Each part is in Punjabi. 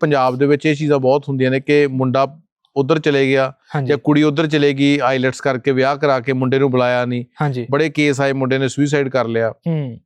ਪੰਜਾਬ ਦੇ ਵਿੱਚ ਇਹ ਚੀਜ਼ਾਂ ਬਹੁਤ ਹੁੰਦੀਆਂ ਨੇ ਕਿ ਮੁੰਡਾ ਉਧਰ ਚਲੇ ਗਿਆ ਜਾਂ ਕੁੜੀ ਉਧਰ ਚਲੇ ਗਈ ਆਈਲੈਟਸ ਕਰਕੇ ਵਿਆਹ ਕਰਾ ਕੇ ਮੁੰਡੇ ਨੂੰ ਬੁਲਾਇਆ ਨਹੀਂ। ਬੜੇ ਕੇਸ ਆਏ ਮੁੰਡੇ ਨੇ ਸੁਸਾਈਡ ਕਰ ਲਿਆ।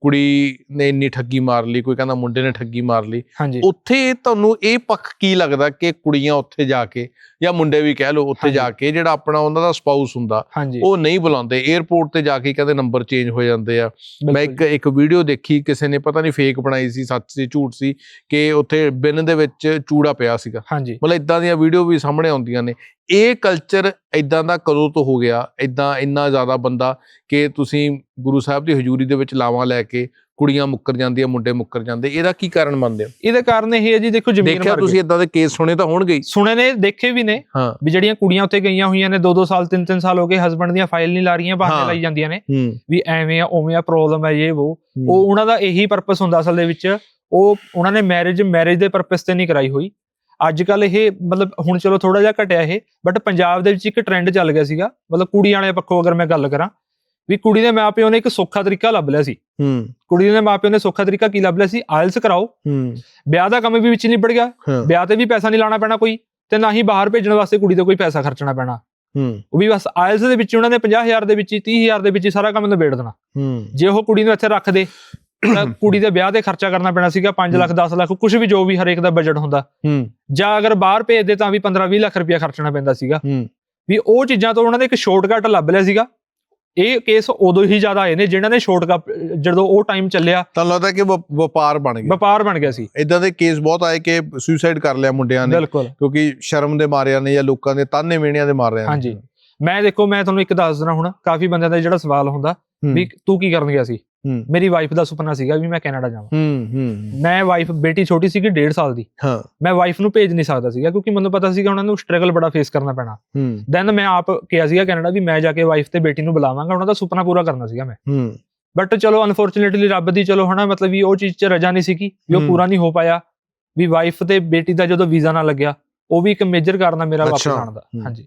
ਕੁੜੀ ਨੇ ਇੰਨੀ ਠੱਗੀ ਮਾਰ ਲਈ ਕੋਈ ਕਹਿੰਦਾ ਮੁੰਡੇ ਨੇ ਠੱਗੀ ਮਾਰ ਲਈ। ਉੱਥੇ ਤੁਹਾਨੂੰ ਇਹ ਪੱਖ ਕੀ ਲੱਗਦਾ ਕਿ ਕੁੜੀਆਂ ਉੱਥੇ ਜਾ ਕੇ ਜਾਂ ਮੁੰਡੇ ਵੀ ਕਹਿ ਲਓ ਉੱਥੇ। ਜਾ ਕੇ ਜਿਹੜਾ ਆਪਣਾ ਉਹਨਾਂ ਦਾ ਸਪਾਊਸ ਹੁੰਦਾ ਉਹ ਨਹੀਂ ਬੁਲਾਉਂਦੇ। 에어ਪੋਰਟ ਤੇ ਜਾ ਕੇ ਕਹਿੰਦੇ ਨੰਬਰ ਚੇਂਜ ਹੋ ਜਾਂਦੇ ਆ। ਮੈਂ ਇੱਕ ਇੱਕ ਵੀਡੀਓ ਦੇਖੀ ਕਿਸੇ ਨੇ ਪਤਾ ਨਹੀਂ ਫੇਕ ਬਣਾਈ ਸੀ ਸੱਚ ਸੀ ਝੂਠ ਸੀ ਕਿ ਉੱਥੇ ਬਿਨ ਦੇ ਵਿੱਚ ਚੂੜਾ ਪਿਆ ਸੀਗਾ। ਮਤਲਬ ਇਦਾਂ ਦੀਆਂ ਵੀਡੀਓ ਵੀ ਸਾਹਮਣੇ ਆਉਂਦੀਆਂ ਨੇ। ਇਹ ਕਲਚਰ ਇਦਾਂ ਦਾ ਕਦੋਂ ਤੋਂ ਹੋ ਗਿਆ? ਇਦਾਂ ਇੰਨਾ ਜ਼ਿਆਦਾ ਬੰਦਾ ਕਿ ਤੁਸੀਂ ਗੁਰੂ ਸਾਹਿਬ ਦੀ ਹਜ਼ੂਰੀ ਦੇ ਵਿੱਚ ਲਾਵਾਂ ਲੈ ਕੇ ਕੁੜੀਆਂ ਮੁੱਕਰ ਜਾਂਦੀਆਂ ਮੁੰਡੇ ਮੁੱਕਰ ਜਾਂਦੇ ਇਹਦਾ ਕੀ ਕਾਰਨ ਮੰਨਦੇ ਹੋ? ਇਹਦੇ ਕਾਰਨ ਇਹ ਹੈ ਜੀ ਦੇਖੋ ਜ਼ਮੀਨ ਦੇਖਿਆ ਤੁਸੀਂ। ਇਦਾਂ ਦੇ ਕੇਸ ਸੁਣੇ ਤਾਂ ਹੋਣਗੇ ਹੀ। ਸੁਣੇ ਨੇ ਦੇਖੇ ਵੀ ਨੇ ਵੀ ਜਿਹੜੀਆਂ ਕੁੜੀਆਂ ਉੱਥੇ ਗਈਆਂ ਹੋਈਆਂ ਨੇ 2-2 ਸਾਲ 3-3 ਸਾਲ ਹੋ ਗਏ ਹਸਬੰਡ ਦੀਆਂ ਫਾਈਲ ਨਹੀਂ ਲਾ ਰਹੀਆਂ ਹਾਂ। ਬਹਾਨੇ ਲਾਈ ਜਾਂਦੀਆਂ ਨੇ। ਵੀ ਐਵੇਂ ਆ ਉਵੇਂ ਆ ਪ੍ਰੋਬਲਮ ਹੈ ਇਹ ਉਹ। ਉਹ ਉਹਨਾਂ ਦਾ ਇਹੀ ਪਰਪਸ ਹੁੰਦਾ ਅਸਲ ਦੇ ਵਿੱਚ ਉਹ ਉਹਨਾਂ ਨੇ ਮੈਰਿਜ ਮੈਰਿਜ ਦੇ ਪਰਪਸ ਤੇ ਨਹੀਂ ਕਰਾਈ ਹੋਈ। ਅੱਜ ਕੱਲ ਇਹ ਮਤਲਬ ਹੁਣ ਚਲੋ ਥੋੜਾ ਜਿਹਾ ਘਟਿਆ ਇਹ ਬਟ ਪੰਜਾਬ ਦੇ ਵਿੱਚ ਇੱਕ ਟ੍ਰੈਂਡ ਚੱਲ ਗਿਆ ਸੀਗਾ। ਮਤਲਬ ਕੁੜੀ ਵਾਲੇ ਪੱਖੋਂ ਅਗਰ ਮੈਂ ਗੱਲ ਕਰਾਂ ਵੀ ਕੁੜੀ ਦੇ ਮਾਪਿਓ ਨੇ ਇੱਕ ਸੌਖਾ ਤਰੀਕਾ ਲੱਭ ਲਿਆ ਸੀ। ਹੂੰ। ਕੁੜੀ ਦੇ ਮਾਪਿਓ ਨੇ ਸੌਖਾ ਤਰੀਕਾ ਕੀ ਲੱਭ ਲਿਆ ਸੀ? ਆਇਲਸ ਕਰਾਓ। ਹੂੰ। ਵਿਆਹ ਦਾ ਕੰਮ ਵੀ ਵਿੱਚ ਨਿਬੜ ਗਿਆ। ਵਿਆਹ ਤੇ ਵੀ ਪੈਸਾ ਨਹੀਂ ਲਾਣਾ ਪੈਣਾ ਕੋਈ ਤੇ ਨਾ ਹੀ ਬਾਹਰ ਭੇਜਣ ਵਾਸਤੇ ਕੁੜੀ ਤੇ ਕੋਈ ਪੈਸਾ ਖਰਚਣਾ ਪੈਣਾ। ਹੂੰ। ਉਹ ਵੀ ਬਸ ਆਇਲਸ ਦੇ ਵਿੱਚ ਉਹਨਾਂ ਨੇ 50000 ਦੇ ਵਿੱਚ ਹੀ 30000 ਦੇ ਵਿੱਚ ਹੀ ਸਾਰਾ ਕੰਮ ਨਿਬੇੜ ਦੇਣਾ। ਹੂੰ। ਜੇ ਉਹ ਕੁੜੀ ਨੂੰ ਇੱਥੇ ਰੱਖ ਦੇ ਕੁੜੀ ਦੇ ਵਿਆਹ ਤੇ ਖਰਚਾ ਕਰਨਾ ਪੈਣਾ ਸੀਗਾ 5 ਲੱਖ 10 ਲੱਖ ਕੁਝ ਵੀ ਜੋ ਵੀ ਹਰੇਕ ਦਾ ਬਜਟ ਹੁੰਦਾ। ਹੂੰ। ਜਾਂ ਅਗਰ ਬਾਹਰ ਭੇਜਦੇ ਤਾਂ ਵੀ 15 20 ਲੱਖ ਰੁਪਇਆ ਖਰਚਣਾ ਪੈਂਦਾ ਸੀਗਾ। ਹੂੰ। ਵੀ ਉਹ ਚੀਜ਼ਾਂ ਤੋਂ ਉਹਨਾਂ ਨੇ ਇੱਕ ਸ਼ਾਰਟਕਟ ਲੱਭ ਲਿਆ ਸੀਗਾ। ਇਹ ਕੇਸ ਉਦੋਂ ਹੀ ਜ਼ਿਆਦਾ ਆਏ ਨੇ ਜਿਨ੍ਹਾਂ ਨੇ ਸ਼ਾਰਟਕਟ ਜਦੋਂ ਉਹ ਟਾਈਮ ਚੱਲਿਆ ਤੁਹਾਨੂੰ ਲੱਗਦਾ ਕਿ ਵਪਾਰ ਬਣ ਗਿਆ। ਵਪਾਰ ਬਣ ਗਿਆ ਸੀ। ਇਦਾਂ ਦੇ ਕੇਸ ਬਹੁਤ ਆਏ ਕਿ ਸੁਸਾਈਡ ਕਰ ਲਿਆ ਮੁੰਡਿਆਂ ਨੇ। ਕਿਉਂਕਿ ਸ਼ਰਮ ਦੇ ਮਾਰਿਆਂ ਨੇ ਜਾਂ ਲੋਕਾਂ ਦੇ ਤਾਨੇ ਮੇਣਿਆਂ ਦੇ ਮਾਰਿਆਂ ਨੇ। ਹਾਂਜੀ। ਮੈਂ ਦੇਖੋ ਮੈਂ ਤੁਹਾਨੂੰ ਇੱਕ ਦੱਸ ਦਿਨਾ ਹੁਣ ਕਾਫੀ ਬੰਦਿਆਂ ਦਾ ਜਿਹੜਾ ਸਵਾਲ ਹੁੰਦਾ ਵੀ ਤੂੰ ਕੀ ਕਰਨ ਗਿਆ ਸੀ? ਹੂੰ। ਮੇਰੀ ਵਾਈਫ ਦਾ ਸੁਪਨਾ ਸੀਗਾ ਵੀ ਮੈਂ ਕੈਨੇਡਾ ਜਾਵਾਂ। ਹੂੰ ਹੂੰ ਮੈਂ ਵਾਈਫ ਬੇਟੀ ਛੋਟੀ ਸੀਗੀ 1.5 ਸਾਲ ਦੀ। ਹਾਂ। ਮੈਂ ਵਾਈਫ ਨੂੰ ਭੇਜ ਨਹੀਂ ਸਕਦਾ ਸੀਗਾ ਕਿਉਂਕਿ ਮੈਨੂੰ ਪਤਾ ਸੀਗਾ ਉਹਨਾਂ ਨੂੰ ਸਟਰਗਲ ਬੜਾ ਫੇਸ ਕਰਨਾ ਪੈਣਾ। ਹੂੰ। ਦੈਨ ਮੈਂ ਆਪ ਕਿਹਾ ਸੀਗਾ ਕੈਨੇਡਾ ਵੀ ਮੈਂ ਜਾ ਕੇ ਵਾਈਫ ਤੇ ਬੇਟੀ ਨੂੰ ਬੁਲਾਵਾਂਗਾ ਉਹਨਾਂ ਦਾ ਸੁਪਨਾ ਪੂਰਾ ਕਰਨਾ ਸੀਗਾ ਮੈਂ। ਹੂੰ। ਬਟ ਚਲੋ ਅਨਫੋਰਚੂਨੇਟਲੀ ਰੱਬ ਦੀ ਚਲੋ ਹਨਾ ਮਤਲਬ ਵੀ ਉਹ ਚੀਜ਼ 'ਚ ਰਜਾ ਨਹੀਂ ਸੀਗੀ ਵੀ ਉਹ। ਪੂਰਾ ਨਹੀਂ ਹੋ ਪਾਇਆ। ਵੀ ਵਾਈਫ ਤੇ ਬੇਟੀ ਦਾ ਜਦੋਂ ਵੀਜ਼ਾ ਨਾ ਲੱਗਿਆ ਉਹ ਵੀ ਇੱਕ ਮੇਜਰ ਕਾਰਨ ਆ ਮੇਰਾ ਵਾਪਸ। ਆਉਣ ਦਾ। ਹਾਂਜੀ।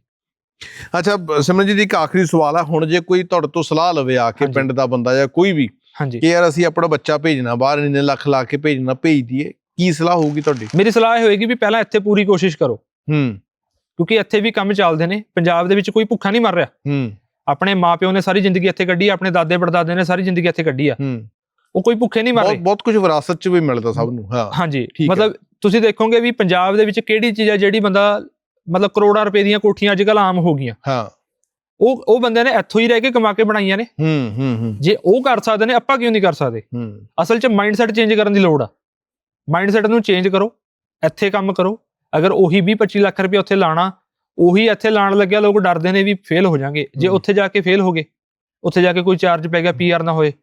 ਅੱਛਾ ਸਿਮਰਨ ਜੀ ਇੱਕ ਆਖਰੀ ਸਵਾਲ ਆ ਹੁਣ ਜੇ ਕੋਈ ਤੁਹਾਡੇ ਤੋਂ ਸਲਾਹ ਲਵੇ ਆ ਕੇ। ਪਿੰਡ ਦਾ ਬੰਦਾ ਜਾਂ ਕੋਈ ਵੀ ਹਾਂਜੀ। ਕਿ ਯਾਰ ਅਸੀਂ ਆਪਣਾ ਬੱਚਾ ਭੇਜਣਾ ਬਾਹਰ ਇੰਨੇ ਲੱਖ ਲਾ ਕੇ ਭੇਜਣਾ ਭੇਜ ਦਈਏ। ਕੀ ਸਲਾਹ ਹੋਊਗੀ ਤੁਹਾਡੀ? ਮੇਰੀ ਸਲਾਹ ਇਹ ਹੋਏਗੀ ਵੀ ਪਹਿਲਾਂ ਇੱਥੇ ਪੂਰੀ ਕੋਸ਼ਿਸ਼ ਕਰੋ। ਹੂੰ। ਕਿਉਂਕਿ ਇੱਥੇ ਵੀ ਕੰਮ ਚੱਲਦੇ ਨੇ। ਪੰਜਾਬ ਦੇ ਵਿੱਚ ਕੋਈ ਭੁੱਖਾ ਨਹੀਂ ਮਰ ਰਿਹਾ। ਹੂੰ। ਆਪਣੇ ਮਾਪਿਓ ਨੇ ਸਾਰੀ ਜ਼ਿੰਦਗੀ ਇੱਥੇ ਕੱਢੀ ਆਪਣੇ ਦਾਦੇ ਪੜਦਾਦੇ ਨੇ ਸਾਰੀ ਜ਼ਿੰਦਗੀ ਇੱਥੇ ਕੱਢੀ ਆ। ਹੂੰ। ਉਹ ਕੋਈ ਭੁੱਖੇ ਨਹੀਂ ਮਰ ਰਹੇ। ਬਹੁਤ ਕੁਝ ਵਿਰਾਸਤ ਚ ਵੀ ਮਿਲਦਾ ਸਭ ਨੂੰ ਹਾਂ। ਹਾਂਜੀ। ਮਤਲਬ ਤੁਸੀਂ ਦੇਖੋਗੇ ਵੀ ਪੰਜਾਬ ਦੇ ਵਿੱਚ ਕਿਹੜੀ ਚੀਜ਼ ਆ ਜਿਹੜੀ ਬੰਦਾ ਮਤਲਬ ਕਰੋੜਾਂ ਰੁਪਏ ਦੀਆਂ ਕੋਠੀਆਂ ਅੱਜ ਕੱਲ ਆਮ ਹੋ ਗਈਆਂ। ਹਾਂ। ਉਹ ਉਹ ਬੰਦਿਆਂ ਨੇ ਇੱਥੋਂ ਹੀ ਰਹਿ ਕੇ ਕਮਾ ਕੇ ਬਣਾਈਆਂ ਨੇ। ਹੂੰ ਹੂੰ ਹੂੰ। ਜੇ ਉਹ ਕਰ ਸਕਦੇ ਨੇ ਆਪਾਂ ਕਿਉਂ ਨਹੀਂ ਕਰ ਸਕਦੇ? ਹੂੰ। ਅਸਲ 'ਚ ਮਾਈਂਡਸੈਟ ਚੇਂਜ ਕਰਨ ਦੀ ਲੋੜ ਆ। ਮਾਈਂਡਸੈਟ ਨੂੰ ਚੇਂਜ ਕਰੋ ਇੱਥੇ ਕੰਮ ਕਰੋ। ਅਗਰ ਉਹੀ 20 25 ਲੱਖ ਰੁਪਏ ਉੱਥੇ ਲਾਣਾ ਉਹੀ ਇੱਥੇ ਲਾਣ ਲੱਗਿਆ ਲੋਕ ਡਰਦੇ ਨੇ ਵੀ ਫੇਲ ਹੋ ਜਾਣਗੇ ਜੇ। ਉੱਥੇ ਜਾ ਕੇ ਫੇਲ ਹੋ ਗਏ ਉੱਥੇ ਜਾ ਕੇ ਕੋਈ ਚਾਰਜ ਪੈ ਗਿਆ ਪੀਆਰ ਨਾ ਹੋਏ।